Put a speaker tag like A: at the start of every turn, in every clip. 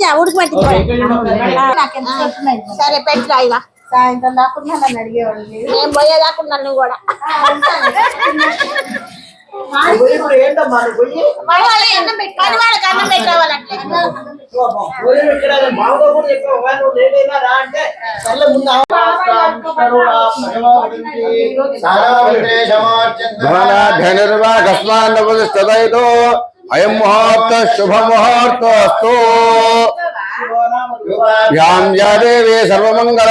A: పట్టించా ఉడికి పట్టించా సరే పెట్టిరా ఇక
B: సాయంత్రం దాకా నన్ను అడిగేవాడు మీరు.
A: నేను పోయేదాకా నన్ను కూడా
C: ఇప్పుడు ఏంటమ్మా నువ్వు కూడా చెప్పావు "వా, నువ్వు లేడైనా రా అంటే సర్లే ముందు
D: ధనాఢ్యనిర్వాకస్మాన్నపతిష్టదైతో అయం ముహూర్త శుభ ముహూర్తోస్తు யாம் யா தேவே
E: சர்வமங்கள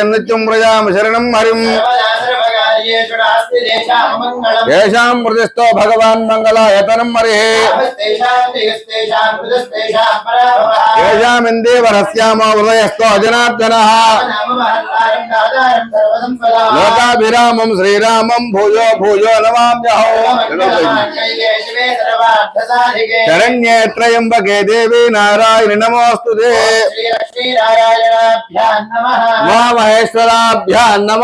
E: നിത്യം പ്രജാം ശരണം ഹരിം
D: ఏషాం ప్రతిష్టో భగవాన్ మంగళాయతనం
E: పరాభవః
D: ఏషామిందేవరస్యామో హృదయస్థో జనార్దన లోకాభిరామం శ్రీరామం భూయో భూయో నమామ్యహో
E: కైలే శివే సర్వార్థసాధికే
D: శరణ్యే త్రయంబకే దేవి నారాయణి నమోస్తు మా మహేశ్వరాభ్యాం నమ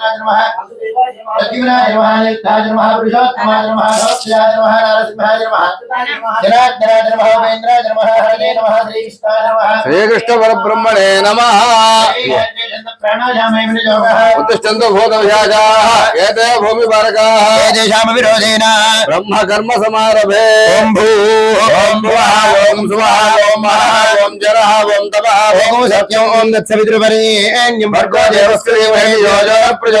D: नमः।
E: लक्ष्मीनाय नमः नेत्राय नमः
D: पुरुषोत्तमाय नमः लोकयाय नमः नरसिंहाय नमः। जनार्दनाय नमः ओम नमः हरे
E: नमः श्रीकृष्णाय नमः। श्रीकृष्णपरब्रह्मणे नमः। उत्तिष्ठन्तु भूतविशाखाः
D: एते भूमिपारकाः एतेषामविरोधेन
E: ब्रह्मकर्मसमारभे। ॐ भूः ॐ भुवः ॐ सुवः ॐ महः ॐ जरः ॐ तपः ॐ सत्यम् ॐ दत्सवितृपरे भर्गो देवस्य
D: देवहे
E: योजः प्रजो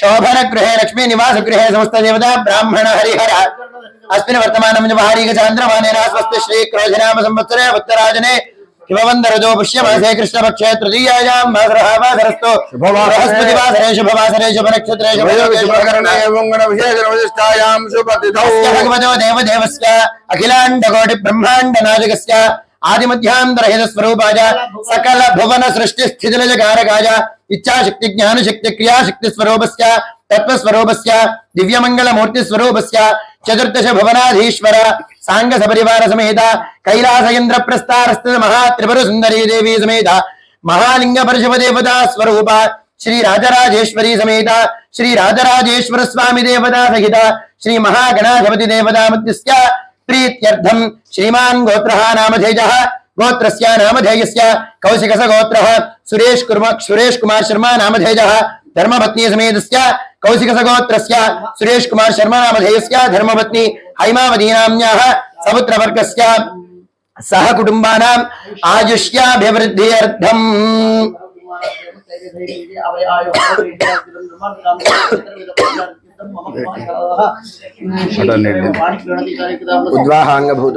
E: शोभन गृह लक्ष्मी
D: निवास
E: गृह समस्त देवता ब्राह्मण हरिहर। अस्मिन् वर्तमानं जवहारीक चान्द्रमानेन स्वस्ति श्री क्रोधनाम संवत्सरे उत्तराजने शिववन्दरजो पुष्यमासे कृष्णपक्षे तृतीयायां भाद्रहावासरस्तु बृहस्पतिवासरे शुभवासरे शुभतिथौ भगवतो इच्छाशक्ति, ज्ञानशक्ति, क्रियाशक्ति स्वरूपस्य तत्वस्वरूपस्य दिव्यमङ्गलमूर्तिस्वरूपस्य
D: चतुर्दश भवनाधीश्वर सांग सपरिवार समेत
E: कैलास इंद्र प्रस्तार महात्रिपुर सुंदरी देवी समेत महालिंग परशुभ देवता स्वरूप श्री राजराजेश्वरी समेत श्री राजराजेश्वर स्वामी देवता सहित श्री महागणाधिपति देवता मध्यस्य प्रीत्यर्थम श्रीमान गोत्र नामधेजः गोत्र गोत्रस्य नामधेयस्य कौशिकस गोत्रः सुरेश कुमार सुरेश कुमार शर्मा नामधेयः, धर्मपत्नी समेतस्य कौशिकस गोत्र सुरेश कुमार शर्मा नामधेय से धर्म नामधेयस्य, धर्मपत्नी समुद्र वर्ग से सह कुटुंबा कुटुम्बानाम् उद्वाहांग भूत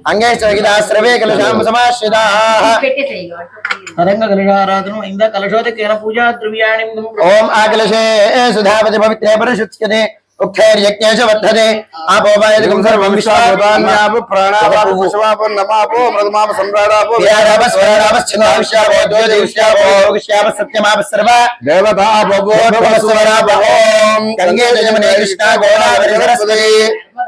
E: సురేష్ కుమార్ శర్మ నామధేయస్య ధర్మపత్ని హైమావతి నామ్యాః సముద్రవర్గస్య సహ కుటుంబానాం ఆయుష్యాభివృద్ధ్యర్థం ఉద్వాహాంగభూతం సకల కార్య దిగ్విజయత ఫల సిద్ధ్యర్థం మహాగణాధిపతి పూజాం కరిష్యే సర్వ విఘ్న నివారణార్థం కలశస్య ముఖే విష్ణుః కంఠే రుద్ర సమాశ్రితः మూలే తత్ర స్థిత బ్రహ్మ మధ్య మాతృగణా స్మృతాः కుక్షోజసాగరా సర్వే సప్తదీపావసుంధర అర్గ్వే జ్యోతి యజుర్వేద సామవేద వక్యధర్మణः అంగే సహితా సర్వే. కలశాం సమాశ్రితాः
C: తరంగ కలశారాధనం ఇంద కలశోదకేన పూజా ద్రవ్యాణి
E: ఓం ఆకలశే సుధాపతి పవిత్రే పరిశుచ్యతే ఉక్షైర్యజ్ఞేష వర్ధతే ఆపోపాయతికం సర్వం. విశ్వాభూతాన్యాపు
D: ప్రాణాపాపు విశ్వాపు నమాపో మృతమాప సమ్రాడాపో
E: విరాడాపస్వరాడాపశ్చందావిశ్యాపో జ్యోతివిశ్యాపో విశ్యాప సత్యమాప సర్వ
D: దేవతాపవోం
E: గంగే జమునే కృష్ణ ఓం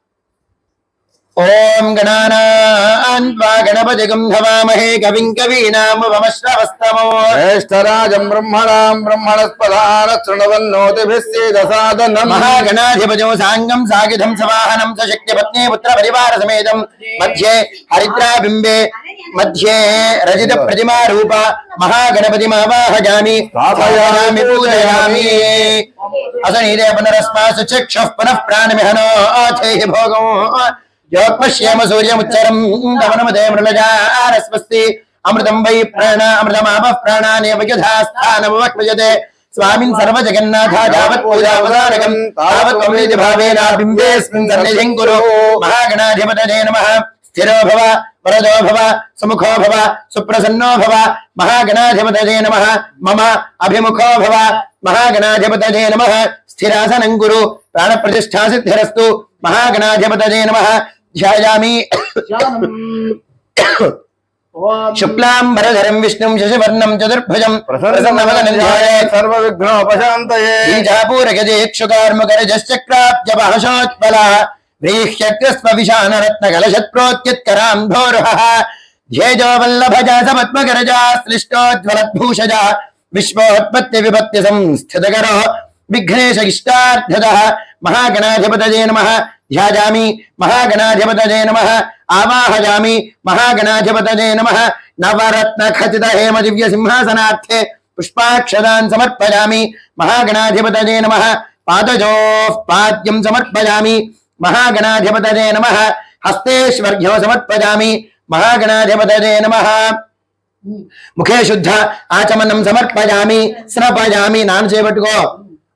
E: స్థాపయామి పూజయామి అసనీదే పునరస్మాసు చక్షుః పునః ప్రాణమిహనో ఆచేహి భోగం యోక్మశ్యేమ సూర్యముచ్చరం దమనమదే మృళజారస్వస్తి అమృతం వై ప్రాణ అమృతమాప ప్రాణానేవ యథా స్థానమవక్మయతే స్వామిన్ సర్వజగన్నాథ యావత్ పూజావదారకం తావత్ త్వమేతి భావేన బింబేస్మిన్ సన్నిధిం కురు మహాగణాధిపతయే योपश्यम सूर्यमुच्चरम दमनमदे मृलजारस्वस्ति अमृतं वै प्राण अमृतमापः प्राणानेव यथास्थानमवक्मयते स्वामिन् सर्वजगन्नाथा महागणाधिपतये नमः। स्थिरो भव भव, सुमुखो भव, सुप्रसन्नो भव। महागणाधिपतये नमः। मम अभिमुखो भव। महागणाधिपतये नमः। स्थिरासनं गुरु प्राण प्रतिष्ठा सिद्धिरस्तु महागणाधिपतये नमः। ध्यायामि शुक्लाम्बरधरं विष्णुं शशिवर्णं चतुर्भुजं सर्वविघ्नोपशान्तये। बीजापूरगजेक्षुकार्मुकरजश्चक्राब्जबहशोत्पला व्रीह्यग्रस्वविशानरत्नकलशत्प्रोत्युत्कराम्भोरुहः ध्येजो समत्मकरजा श्लिष्टोज्ज्वलद्भूषजा विश्वोत्पत्तिविभक्तिसंस्थितकरो। विघ्नेश महागणाधिपतये नमः। ध्याजा महागणाधिपत नम। आवाहजा महागणाधिपत नम। नवरत्न खचित हेम दिव्य सिंहासनाथे पुष्पाक्ष समर्पया महागणाधिपत नम। पादो पाद्यम समर्पयामि। महागणाधिपत नम।
D: हस्तेश्वर्घ्यो
E: समर्पया महागणाधिपत नम। मुखे शुद्ध आचमनम समर्पयामि। स्नपयामि। नाम से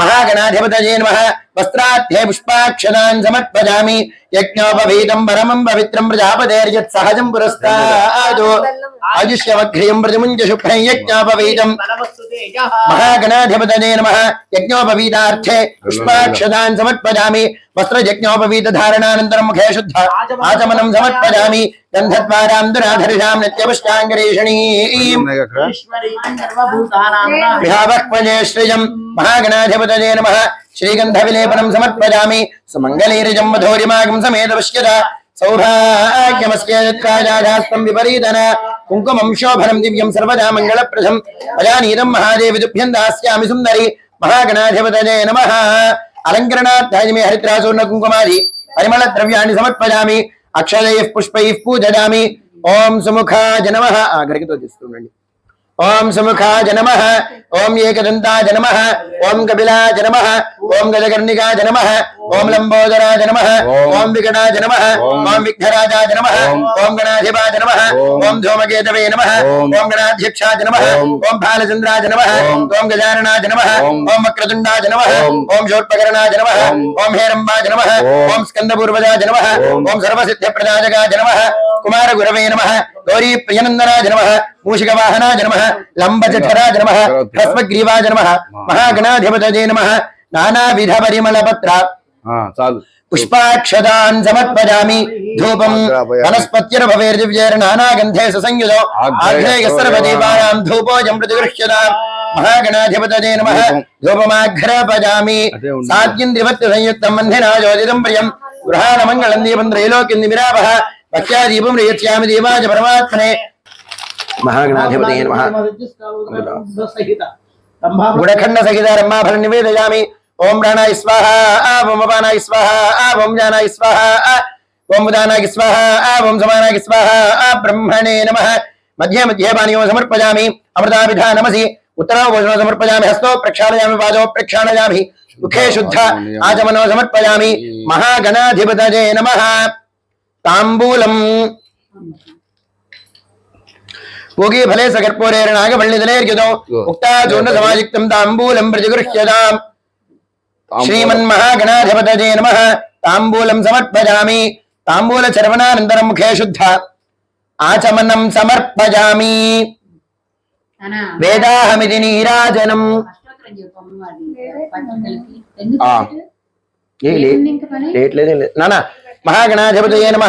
E: महागणाधिपतये नमः। वस्त्राध्ये पुष्पाक्षदान् समर्पयामि। यज्ञोपवीतं परमं पवित्रं प्रजापतेर्यत् सहजं पुरस्तादो। आयुष्यवघ्रियं प्रतिमुञ्जशुभ्रं यज्ञोपवीतं। महागणाधिपतये नमः। यज्ञोपवीतार्थे पुष्पाक्षदान् समर्पयामि। वस्त्रयज्ञोपवीतधारणानन्तरं मुखे शुद्ध आचमनं समर्पयामि। गन्धत्वारां दुराधर्षां नित्यपुष्टाङ्गरेषणीम् गृहावक्मजेश्रियम् महागणाधिपतये नमः। श्रीगन्धविलेपनं समर्पयामि। सुमङ्गलीरिजं मधोरिमागं समेत सौभाग्यमस्येत्काजाधास्तं विपरीतन। कुङ्कुमं शोभनं दिव्यं सर्वदा दास्यामि सुन्दरि। महागणाधिपतये नमः। हरित्रासूर्णकुङ्कुमादि परिमलद्रव्याणि समर्पयामि। పరిమళ ద్రవ్యాన్ని సమర్పయామి అక్షరై పుష్పై పూజయామి ఓం సుముఖాయ నమ గరికతో తీస్తుండండి ఓం సుముఖాయ నమ ఓం ఏకదంతాయ నమ ఓం కపిలాయ నమ ఓం గజకర్ణికాయ ओम लंबोदराज नम ओम विकटाज नम ओम विघ्नराजाज नम ओम गणाधिपाज नम ओम धूमकेतवे नम ओम गणाध्यक्षाज नम ओम भालचंद्राज नम ओम गजाननाज नम ओम वक्रतुंडाज नम ओम शोत्पकर्णाज नम ओम हेरंबाज नम ओम स्कंदपूर्वजाज नम ओम सर्वसिद्ध प्रदाजगाज नम कुमार गुरवे नम गौरी प्रियनंदनाज नम मूषिक वाहनाज नम लंब जठराज नम भस्मग्रीवाज नम महागणाधिपतजे नम नानाविध परिमल
D: पत्र చాలు.
E: పుష్పాక్షదాన్ సమర్పయామి ధూపం వనస్పత్యర్భవేర్దివ్యైర్నానాగంధే ససంయుధో ఆగ్నేయ సర్వదేవానాం ధూపోజం ప్రతిగృహ్యతాం మహాగణాధిపతయే నమః. ధూపమాఘ్రపజామి సాద్యంద్రివత్తి సంయుక్తం మంధినాయోజితం ప్రియం గృహాణ మంగళం దీపం త్రైలోక్యం నిమిరావః భక్త్యాదీపం రేయత్యామి దేవాయ పరమాత్మనే. మహాగణాధిపతయే నమః.
C: సహిత
E: గుణఖండ సహితారమ్మాఫల నివేదయామి. ओम प्राणा स्वाह ओम अपाना स्वाह ओम जाना स्वाह ओम उदाना स्वाह ओम समाना स्वाह ब्रह्मणे नमः। मध्य मध्ये पानियो समर्पयामि, अमृताभिधा नमसि। उत्तरौ भोजनो समर्पयामि, हस्त प्रक्षालयामि बाजो प्रक्षालयामि, मुखे शुद्ध आचमनो समर्पयामि। महागणाधिपत नम। ताम्बूलम्। भोगी फले सकर्पूरेर्णागपल्लिदलेर्युतौ उक्ता चूर्णसमायुक्तं ताम्बूलं प्रतिगृह्यताम् శ్రీమన్మహాగణాధిపతజే నమ తాంబూలం సమర్పయామి తాంబూల చర్వణానంతరం ముఖే శుద్ధ ఆచమనం సమర్పయామి వేదాహమిది నీరాజనం. నానా మహాగణాధిపతయే నమ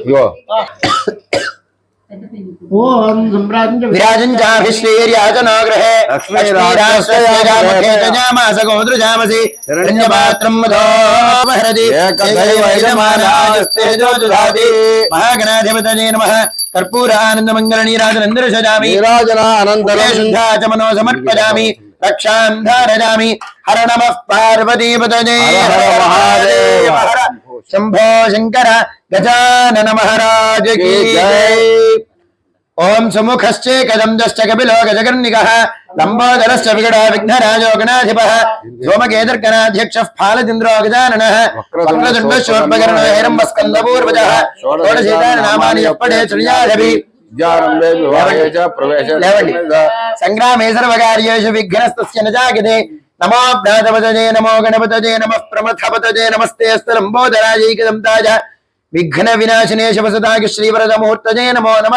D: ఇగో
E: कर्पूरानंद विराजञ्चाभिश्रीर्याचनाग्रहे राजनंदर हिरण्यपात्रं
D: मधोपहरति एकदैवैजमानाजस्तेजोजुधाति
E: महागणाधिपतये च मनो समर्पयामि रक्षां धारयामि हर
D: नमः पार्वतीपतये। हर
E: महादेव शंभो शंकर गजानन महाराज की ओम समुखश्चे कदम्बश्च कपिलो गजगर्णिकः लम्बोदरश्च विगडो विघ्नराजो गणाधिपः सोमकेतर्कनाध्यक्षः फालचन्द्रो गजाननः वक्रतुण्डः शोर्पकर्णो षोडशीतानामानि सर्वकार्येषु विघ्नस्तस्य न
D: जागते। नमोजय नमो गणपतजे
E: नम प्रमथपतजे नमस्ते स्तलम्बोधराजैकदन्ताय विघ्न विनाशिने शवसदाय श्रीवरदमुहूर्तजे नमो नम।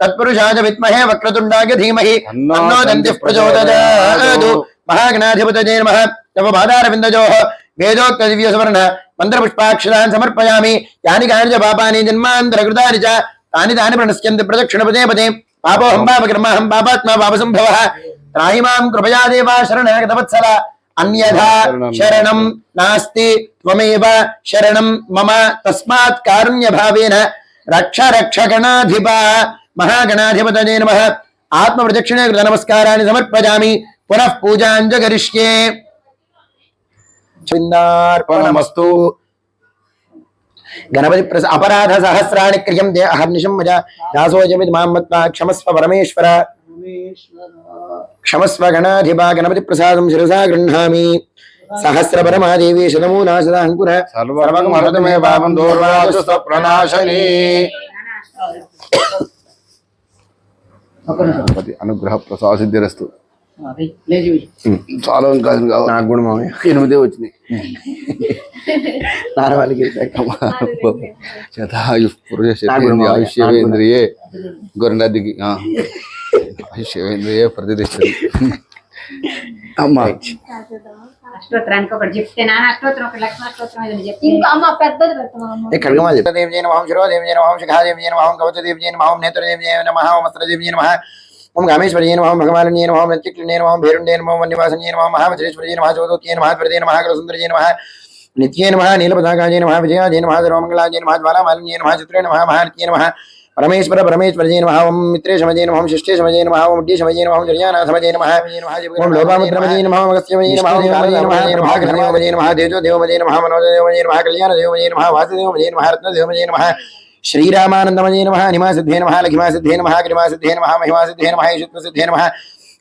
E: तत्षाज विमहे वक्रतुण्डाय धीमहि। तन्नो दन्तिः प्रचोदयात्। महागणाधिपतये नमः। तव पादारविन्दजोः वेदोक्तदिव्यसवर्ण। मन्त्रपुष्पाक्षरान् समर्पयामि।
D: यानि
E: कानि च पापानि जन्मान्तरकृतानि प्रदक्षिण पदे पदे पापो हम पाप पापोऽहं हम पापात्मा पाप संभव పాపాని జన్మాంతరకృతాని చ తాని తాని ప్రణశ్యంతి ప్రదక్షిణ పదే పదే పాపోహం పాపకర్మహం పాపాత్మా పాపసంభవ త్రాహి మాం కృపయా దేవా శరణాగతవత్సల అన్యథా శరణం నాస్తి త్వమేవ శరణం మమ తస్మాత్ కారుణ్య భావేన రక్ష రక్ష గణాధిప మహాగణాధిపతజే నమ ఆత్మ ప్రదక్షిణే కృత నమస్కారాన్ని సమర్పయామి పునః పూజాంజ గరిష్యే చిందార్పణమస్తు గణపతి ప్రస అపరాధ సహస్రాణి క్రియం దే అహర్నిశం మజ దాసోజమితి మాం మత్వా క్షమస్వ పరమేశ్వర క్షమస్వ గణాధిపా గణపతి ప్రసాదం శిరసా గృహామి సహస్ర పరమాదేవి శతమూలా నాశదాంకుర అంకుర
D: పాపం దూర్వాదు ప్రణాశని అనుగ్రహ ప్రసాద సిద్ధిరస్తు చాలా కాదు
E: నాకు కూడా మామయ్య
D: ఎనిమిదే వచ్చినాయి
E: నాన్న వాళ్ళకి
D: పురుష ఆయుష్యేంద్రియే గొర్రెదికి ఆయుష్యేంద్రియే ప్రతిష్టది అమ్మా
A: అష్టోత్తరానికి ఒకటి చెప్తే నాన్న అష్టోత్తరం ఒకటి లక్ష్మణ అష్టోత్తరం ఏదైనా చెప్తే
B: ఇంకా అమ్మ పెద్దది పెట్టమమ్మ
E: ఖడ్గమాలి దేవి జయ నమః శిరోదేవి జయ నమః శిఖాదేవి జయ నమః కవచదేవి జయ నమః నేత్రదేవి జయ నమః వస్త్రదేవి జయ నమః ఓం కామేశ్వరి జయ నమః భగవాన్ జయ నమః నత్యక్లి జయ నమః భైరుండే జయ నమః వన్యవాసం జయ నమః మహావజ్రేశ్వరి జయ నమః చౌదోతి జయ నమః త్వరదే నమః కలసుందరి జయ నమః నిత్యే నమః నీలపతాకా జయ నమః విజయ జయ నమః సర్వమంగళా జయ నమః జ్వాలామాలిని జయ నమః చిత్రే నమః మహానిత్యే నమః పరమేశ్వర పరమేశ్వర జయ నమః ఓం మిత్రే శమజయ నమః శిష్టే శమజయ నమః ఓం డి శమజయ నమః జయానాథ శమజయ నమః ఓం లోపాముద్ర జయ నమః మగస్య జయ నమః ఓం కాళయ నమః జయ నమః కృష్ణదేవ జయ నమః దేవ జయ నమః మనోజ దేవ జయ నమః కళ్యాణ దేవ జయ నమః వాసుదేవ జయ నమః రత్న దేవ జయ నమః శ్రీరామానందమజయ నమః నిమాసిద్ధే నమః లఘిమాసిద్ధే నమః క్రిమాసిద్ధే నమః మహిమాసిద్ధే నమః ఈశత్వసిద్ధే నమః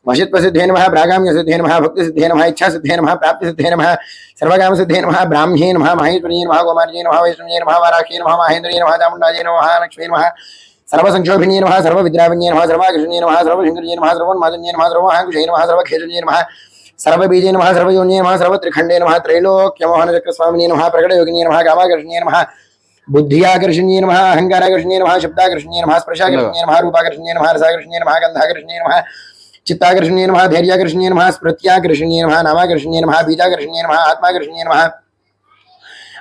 E: वशित्व सिद्धेन नम प्रागाम्य सिद्धेन नम भक्ति सिद्धेन नम इच्छा सिद्धेन नम प्राप्ति सिद्धे नम सर्वकाम सिद्धे नम ब्राह्म्ये नम माहेश्वरीये नम गोमार्जे नम वैष्णवे नम वाराख्ये नम महेन्द्रिये नम चामुण्डाजे नम लक्ष्मी नम सर्वसंक्षोभिणे नम सर्वविद्राविण्ये नम सर्वाकृष्णे नम सर्वशङ्करिये नम सर्वोन्मादन्ये नम सर्वमहाङ्कुशे नम सर्वखेशजे नम सर्वबीजे नम सर्वयोन्ये नम सर्वत्रिखण्डे नम त्रैलोक्यमोहनचक्रस्वामिने नम प्रकटयोगिने नम कामाकर्षणे नम बुद्धियाकर्षणीय नम अहंकाराकर्षणीय नम शब्दाकर्षणीय नम स्पर्शाकर्षणीय नम रूपाकर्षणीय नम रसाकर्षणीय नम गंधाकर्षणीय नम చిత్తాకర్షణీయ నమ ధైర్యాకర్షణీయ నమ స్మృత్యాకర్షణీయ నమ నామాకర్షణీయ నమ బీజాకర్షణీయ నమ ఆత్మాకర్షణీయ నమ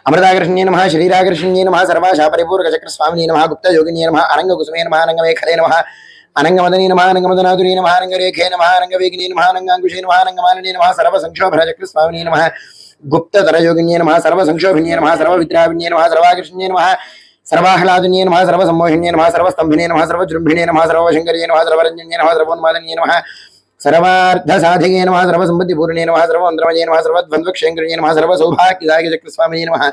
E: అమృతాకర్షణీయ నమ శరీరాకర్షణీయ నమ సర్వాశా పరిపూర్ణ చక్రస్వామిని నమ గుప్త యోగిని నమ అనంగ కుసుమే నమ అనంగమేఖలే నమ అనంగమదనీ నమ అనంగమదనాథుని నమ అనంగరేఖే నమ అనంగవేగిని నమ అనంగాంకుశే నమ అనంగమాలిని నమ సర్వ సంక్షోభన చక్రస్వామిని నమ గుప్తతరయోగిణ్యే నమ సర్వ సంక్షోభిన్యే నమ సర్వ విద్రావిన్యే నమ సర్వాకర్షణ్యే నమ सर्वाह्लादिन्ये नमः, सर्वसम्मोहिन्ये नमः, सर्वस्तम्भिने नमः सर्वजृम्भिणे नमः सर्वशङ्कर्ये नमः, सर्वरञ्जन्ये नमः, सर्वोन्मादन्ये नमः, सर्वार्धसाधके नमः सर्वसम्पत्तिपूर्णे नमः सर्वमन्त्रमये नमः सर्वद्वन्द्वक्षेङ्कर्ये नमः सर्वसौभाग्यदायकचक्रस्वामिने नमः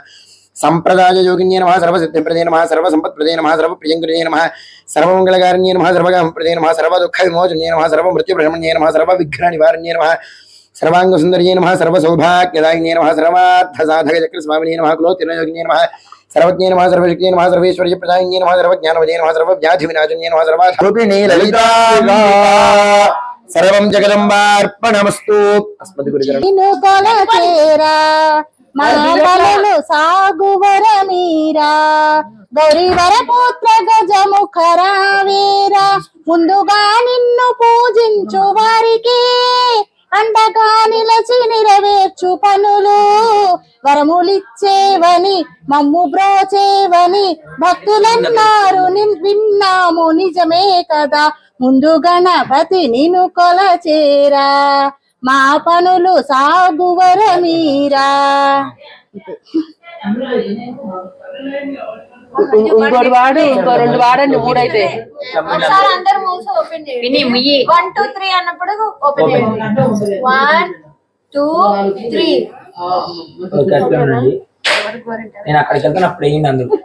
E: संप्रदायजोगिन्ये नमः, सर्वसिद्धिप्रदे नमः, सर्वसम्पत्प्रदे नमः सर्वप्रियङ्कर्ये नमः, सर्वमङ्गलकारिण्ये नमः सर्वगामप्रदे नमः, सर्वदुःखविमोचन्ये नमः सर्वमृत्युभ्रमण्ये नमः, सर्वविघ्ननिवारण्ये नमः, सर्वाङ्गसुन्दर्ये नमः, सर्वसौभाग्यदायिन्ये नमः सर्वार्थसाधकचक्रस्वामिने नमः कुलोत्तिरयोगिन्ये नमः సర్వ మృత్యుబ్రహ్మణ్యే నమ సర్వ విఘ్న నివారణ్యే నమ సర్వాంగ సుందర్యే నమ సర్వ సౌభాగ్యదాయిన్యే నమ సర్వార్థ సాధక చక్ర స్వామినే నమ కులోత్తిన యోగిన్యే నమ సర్వజ్ఞే నమ సర్వశక్తియే నమ సర్వేశ్వర్య ప్రదాయిన్యే నమ సర్వజ్ఞానవదే నమ సర్వ వ్యాధి వినాశన్యే నమ సర్వారూపిణీ లలితా సర్వం జగదంబార్పణమస్తు. అస్మద్ గురుజన
B: నిన్ను కొలచేరా మా బలలు సాగువర మీరా గౌరీవర పుత్ర గజముఖరా వీరా ముందుగా నిన్ను పూజించు వారికి అండగా నిలచి నెరవేర్చు పనులు. వరములిచ్చేవని మమ్ము బ్రోచేవని భక్తులన్నారు నిన్ విన్నాము నిజమే కదా. ముందు గణపతి నిన్ను కొలచేరా. మా పనులు సాగువర మీరా.
F: ఇంకోటి వాడు ఇంకో రెండు వాడండి
B: మూసి ఓపెన్
A: విని
B: టూ త్రీ అన్నప్పుడు ఓపెన్ చేయండి.
C: One two three. నేను అక్కడికి వెళ్తాను అప్పుడు వేయండి అందుకు.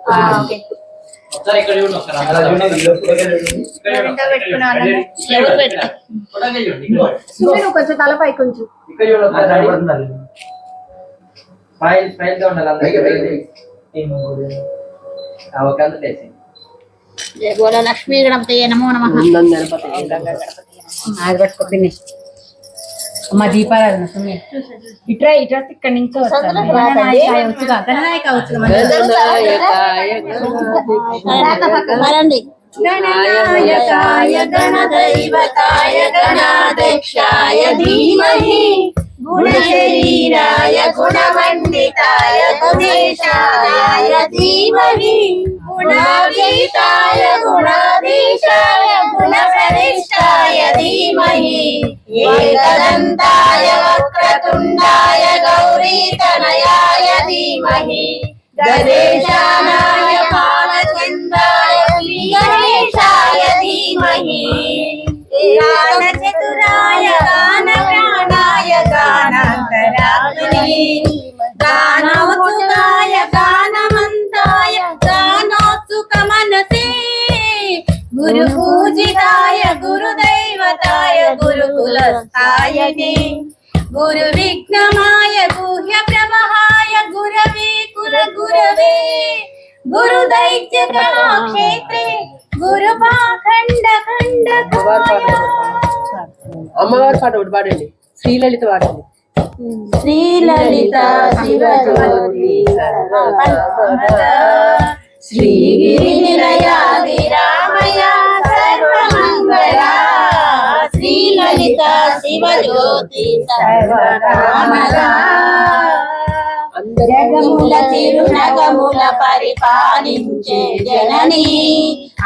B: కొంచెం తలపై కొంచెం
C: ఇక్కడ చూడండి ఒకసారి. ఫైల్ ఫైల్గా ఉండాలి
A: గోళ లక్ష్మీ గణపతి నమో నమ అది పట్టుకో పిన్ని అమ్మ దీపారాధన సుమ్మి ఇట్రా ఇట్రా ఇక్కడ నుంచి
F: గణనాయకాయ
B: గణదైవతాయ గణాధ్యక్షాయ ధీమహి గుణశరీరాయ గుణమండితాయ గుణేశాయ ధీమహి గుణాతీతాయ గుణాధీశాయ గుణప్రవిష్టాయ ధీమహి ఏకదంతాయ వక్రతుండాయ గౌరీతనయాయ ధీమహి గణేశానాయ పాలచందాయ గణేశాయ ధీమహి గానచతురాయ గాన ప్రాణాయ గానాంతరాత్మనే గానోత్సుకాయ గానమంతాయ గానోత్సుక మనసే. గురు పూజితాయ గురుదైవతాయ గురుకులస్థాయనే గురు విఘ్నమాయ గుహ్య ప్రవహాయ గురవే కుల గురవే. గురు దైత్య క్షేత్రే గురు పాఖండ ఖండ
F: అమ్మవారి పాట ఒకటి పాడండి. శ్రీలలిత పాడండి.
B: శ్రీలలిత శివజ్యోతి శ్రీగిరి నిలయాది సర్వమంగళ శ్రీలలిత శివజ్యోతి సర్వకామద జగముల తిరునగముల పరిపాలించే జనని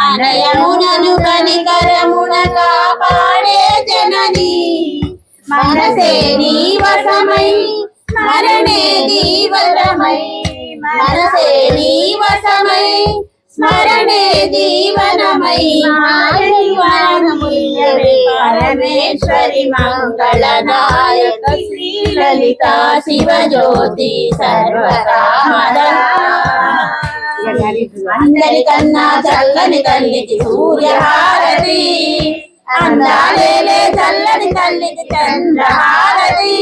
B: అనయమునను కనికరమున కాపాడే జనని మనసే నీవసమై స్మరణే దీవరమై మనసే నీవసమై స్మరణే దీవనమై మానముయ్యవే పరమేశ్వరి మంగళనాయక శ్రీలలిత శివజ్యోతి సర్వకామద. అందరికన్నా చల్లని తల్లికి సూర్యహారతి. అందాలేలే చల్లని తల్లికి చంద్రహారతి.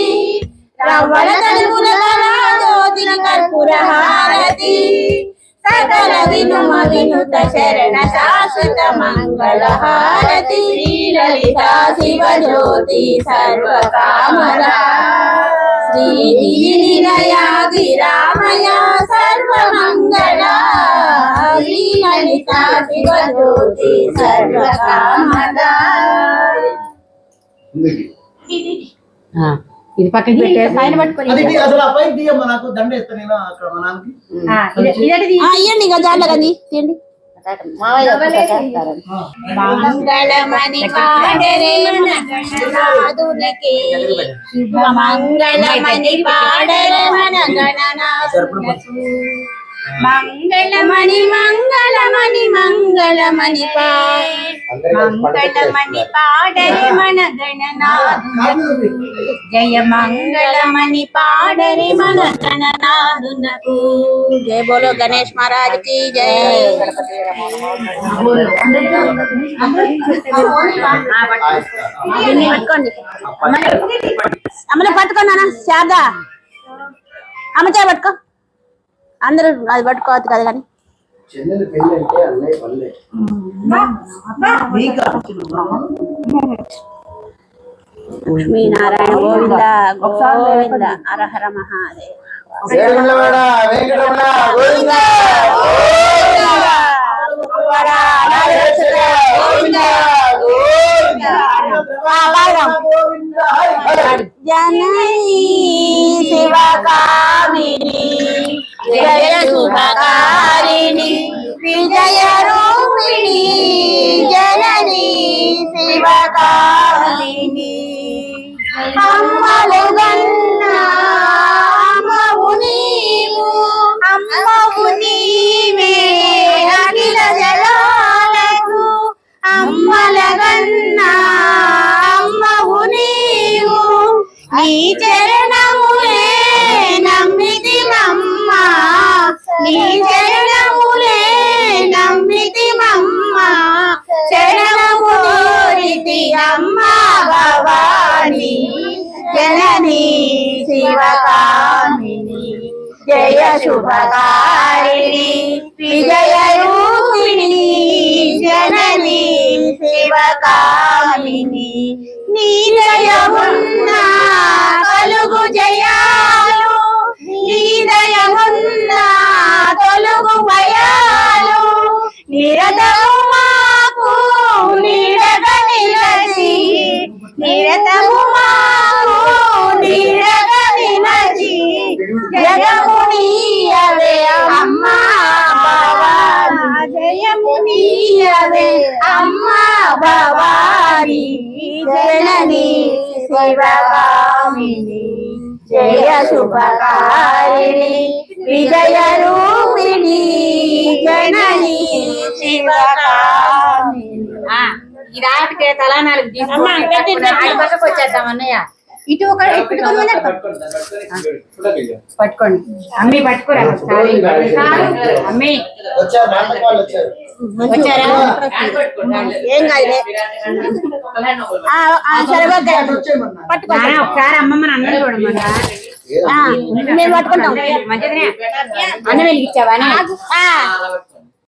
B: రవ్వల తలుపుల జ్యోతిన కర్పూరహారతి. సకల వినుమ వినుత శరణ శాశ్వత మంగళహారతి. శ్రీలలిత శివ జ్యోతి సర్వకామద శ్రీ నిలయాది రామయ సర్వమంగళ శ్రీలలిత శివ జ్యోతి సర్వకామద
A: ఇది పక్కకి
B: పైన పట్టుకొని
G: అది ఇది అసలు ఆ పైన తీయమ్మ నాకు దండ ఇస్తా నేను అక్కడ మా నాన్నకి.
A: ఆ, ఇది- ఇదటి తీ.
B: ఇవ్వండి ఇక దాంట్లో కానీ తీయండి. మంగళమణి పాడరే మన గణనాథునికి శుభమంగళమణి పాడరే మన గణనాథులకు. మంగళమణి మంగళమణి మంగళమణి పా. మంగళమణి పాడరే మన గణనాథులకు జయ మంగళమణి పాడరే మన గణనాథునకు. జయ బోలో గణేష్ మహారాజ్కి జయ పట్టుకోండి. అమ్మలే పట్టుకోండి శారదా. అమ్మచే పట్టుకో. అందరూ అది పట్టుకోవద్దు కదా కానీ. లక్ష్మీనారాయణ గోవింద గోవింద హర హర మహాదేవ్ జననీ శివకామిని. శుభకారిణి విజయ రూపిణి జనని శివకామిని అమ్మలు గన్నా జయ శుభకారిణి విజయ రూపిణి జనని శివకామిని. నీ జయమున్న కలుగు జయాలు నీ దయమున్న తొలుగు భయాలు నిరతము మాకు నీడగ నిలచి నిరతము మాకు నీడగ నిలచి జగమునీయవే అమ్మా భవాని. జయమునీయవే అమ్మా భవాని. జనని శివగామిని. జయ శుభకారిణి. విజయ రూపిణి జనని శివగామిని.
A: ఆ, ఈ రాటికి తలా నాలుగు తీసుకొని వచ్చేద్దాం అన్నయ్య. ఇటు ఒక పట్టుకోండి అమ్మి పట్టుకోరా ఒకసారి. అమ్మి.
E: వచ్చారు
B: ఏం కాదులే. సరే పట్టుకో
A: ఒకసారి అమ్మమ్మని అన్నం చూడమన్నా.
B: ఆ, మేము పట్టుకుంటాం.
A: మంచిదనే అన్నం వెలిగించావా
B: ఆ,